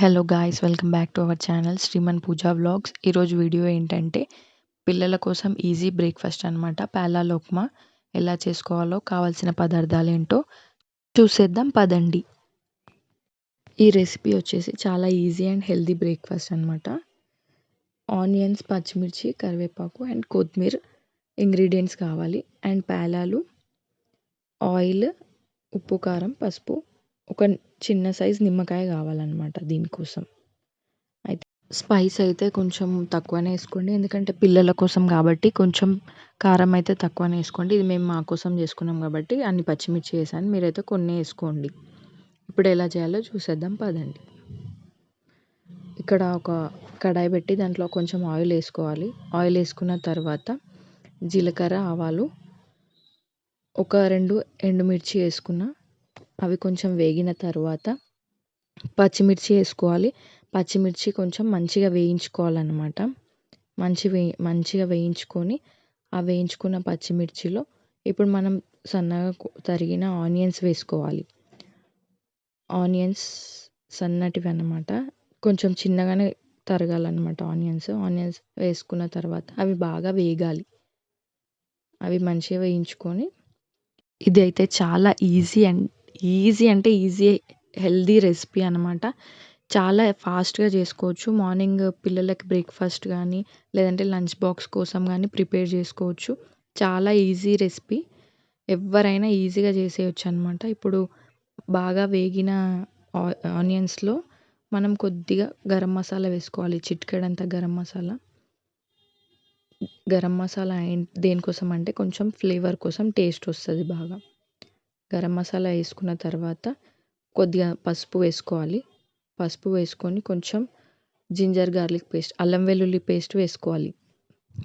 Hello guys welcome back to our channel Sriman Pooja vlogs ఈరోజు video ఏంటంటే పిల్లల కోసం ఈజీ బ్రేక్ఫాస్ట్ అనమాట పేలాల ఉప్మా ఎలా చేసుకోవాలో కావాల్సిన పదార్థాలు ఏంటో చూసేద్దాం పదండి. ఈ రెసిపీ వచ్చేసి చాలా ఈజీ అండ్ హెల్దీ బ్రేక్ఫాస్ట్ అనమాట ఆనియన్స్ పచ్చిమిర్చి కరివేపాకు అండ్ కొత్తిమీర ఇంగ్రీడియంట్స్ కావాలి. అండ్ పేలాలు ఆయిల్ ఉప్పు కారం పసుపు ఒక చిన్న సైజ్ నిమ్మకాయ కావాలన్నమాట దీనికోసం. అయితే స్పైస్ అయితే కొంచెం తక్కువనే వేసుకోండి. ఎందుకంటే పిల్లల కోసం కాబట్టి కొంచెం కారం అయితే తక్కువనే వేసుకోండి. ఇది మేము మా కోసం చేసుకున్నాం కాబట్టి అన్ని పచ్చిమిర్చి వేసాను. మీరైతే కొన్ని వేసుకోండి. ఇప్పుడు ఎలా చేయాలో చూసేద్దాం. పదండి. ఇక్కడ ఒక కడాయి పెట్టి దాంట్లో కొంచెం ఆయిల్ వేసుకోవాలి. ఆయిల్ వేసుకున్న తర్వాత జీలకర్ర ఆవాలు ఒక రెండు ఎండుమిర్చి వేసుకున్న అవి కొంచెం వేగిన తర్వాత పచ్చిమిర్చి వేసుకోవాలి. పచ్చిమిర్చి కొంచెం మంచిగా వేయించుకోవాలన్నమాట. మంచి వే మంచిగా వేయించుకొని ఆ వేయించుకున్న పచ్చిమిర్చిలో ఇప్పుడు మనం సన్నగా తరిగిన ఆనియన్స్ వేసుకోవాలి. ఆనియన్స్ సన్నటివి అన్నమాట కొంచెం చిన్నగానే తరగాలన్నమాట ఆనియన్స్. ఆనియన్స్ వేసుకున్న తర్వాత అవి బాగా వేగాలి. అవి మంచిగా వేయించుకొని ఇది అయితే చాలా ఈజీ అండ్ ఈజీ అంటే ఈజీ హెల్దీ రెసిపీ అనమాట చాలా ఫాస్ట్గా చేసుకోవచ్చు. మార్నింగ్ పిల్లలకి బ్రేక్ఫాస్ట్ కానీ లేదంటే లంచ్ బాక్స్ కోసం కానీ ప్రిపేర్ చేసుకోవచ్చు. చాలా ఈజీ రెసిపీ. ఎవరైనా ఈజీగా చేసేయచ్చు అనమాట ఇప్పుడు బాగా వేగిన ఆనియన్స్లో మనం కొద్దిగా గరం మసాలా వేసుకోవాలి. చిటికెడంత గరం మసాలా. గరం మసాలా దేనికోసం అంటే కొంచెం ఫ్లేవర్ కోసం టేస్ట్ వస్తుంది బాగా. గరం మసాలా వేసుకున్న తర్వాత కొద్దిగా పసుపు వేసుకోవాలి. పసుపు వేసుకొని కొంచెం జింజర్ గార్లిక్ పేస్ట్ అల్లం వెల్లుల్లి పేస్ట్ వేసుకోవాలి.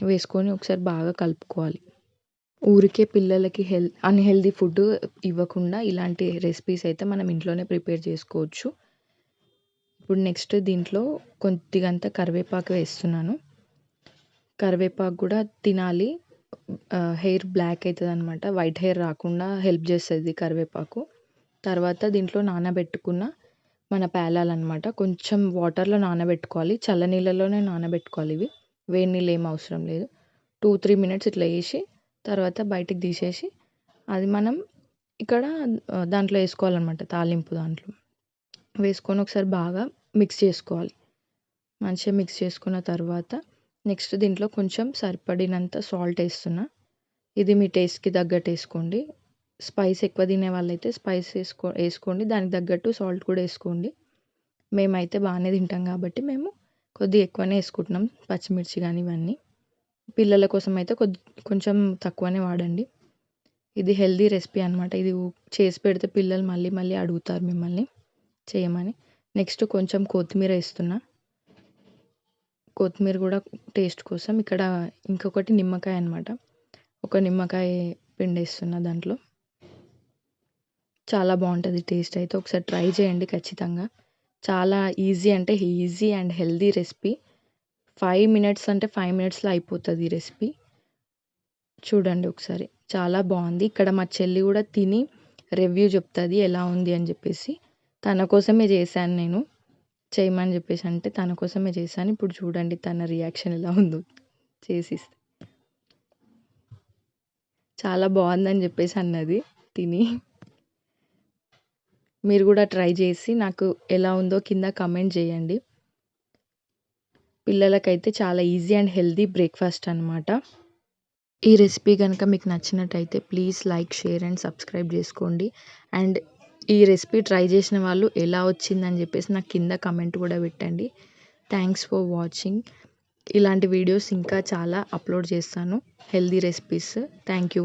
వేసుకొని ఒకసారి బాగా కలుపుకోవాలి. ఊరికే పిల్లలకి హెల్ అన్హెల్దీ ఫుడ్ ఇవ్వకుండా ఇలాంటి రెసిపీస్ అయితే మనం ఇంట్లోనే ప్రిపేర్ చేసుకోవచ్చు. ఇప్పుడు నెక్స్ట్ దీంట్లో కొద్దిగంత కరివేపాకు వేస్తున్నాను. కరివేపాకు కూడా తినాలి. హెయిర్ బ్లాక్ అవుతుంది అనమాట వైట్ హెయిర్ రాకుండా హెల్ప్ చేస్తుంది కరివేపాకు. తర్వాత దీంట్లో నానబెట్టుకున్న మన పేలాలన్నమాట. కొంచెం వాటర్లో నానబెట్టుకోవాలి. చల్ల నీళ్ళలోనే నానబెట్టుకోవాలి ఇవి. వేడి నీళ్ళు ఏం అవసరం లేదు. టూ త్రీ మినిట్స్ ఇట్లా వేసి తర్వాత బయటికి తీసేసి అది మనం ఇక్కడ దాంట్లో వేసుకోవాలన్నమాట తాలింపు దాంట్లో. వేసుకొని ఒకసారి బాగా మిక్స్ చేసుకోవాలి. మంచిగా మిక్స్ చేసుకున్న తర్వాత నెక్స్ట్ దీంట్లో కొంచెం సరిపడినంత సాల్ట్ వేస్తున్నా. ఇది మీ టేస్ట్కి తగ్గట్టు వేసుకోండి స్పైస్ ఎక్కువ తినే వాళ్ళైతే స్పైస్ వేసుకో వేసుకోండి. దానికి తగ్గట్టు సాల్ట్ కూడా వేసుకోండి. మేమైతే బాగానే తింటాం కాబట్టి మేము కొద్దిగా ఎక్కువనే వేసుకుంటున్నాం. పచ్చిమిర్చి కానీ ఇవన్నీ. పిల్లల కోసం అయితే కొద్ది కొంచెం తక్కువనే వాడండి. ఇది హెల్దీ రెసిపీ అనమాట ఇది చేసి పెడితే పిల్లలు మళ్ళీ మళ్ళీ అడుగుతారు మిమ్మల్ని చేయమని. నెక్స్ట్ కొంచెం కొత్తిమీర వేస్తున్నా. కొత్తిమీర కూడా టేస్ట్ కోసం. ఇక్కడ ఇంకొకటి నిమ్మకాయ అనమాట ఒక నిమ్మకాయ పిండేస్తున్న దాంట్లో. చాలా బాగుంటుంది టేస్ట్ అయితే. ఒకసారి ట్రై చేయండి ఖచ్చితంగా. చాలా ఈజీ అంటే easy and healthy recipe. Five minutes అంటే ఫైవ్ మినిట్స్లో అయిపోతుంది ఈ రెసిపీ. చూడండి ఒకసారి. చాలా బాగుంది. ఇక్కడ మా చెల్లి కూడా తిని రివ్యూ చెప్తుంది ఎలా ఉంది అని చెప్పేసి. తన కోసమే చేశాను నేను. చేయమని చెప్పేసి అంటే తన కోసమే చేశాను. ఇప్పుడు చూడండి తన రియాక్షన్ ఎలా ఉందో. చేసిస్తే. చాలా బాగుందని చెప్పేసి అన్నది. తిని మీరు కూడా ట్రై చేసి నాకు ఎలా ఉందో కింద కమెంట్ చేయండి. పిల్లలకైతే చాలా ఈజీ అండ్ హెల్దీ బ్రేక్ఫాస్ట్ అనమాట ఈ రెసిపీ కనుక మీకు నచ్చినట్టయితే please like share and subscribe చేసుకోండి. అండ్ ఈ రెసిపీ ట్రై చేసిన వాళ్ళు ఎలా వచ్చిందని చెప్పేసి నాకు కింద కమెంట్ కూడా పెట్టండి. Thanks for watching. ఇలాంటి వీడియోస్ ఇంకా చాలా అప్లోడ్ చేస్తాను. Healthy recipes thank you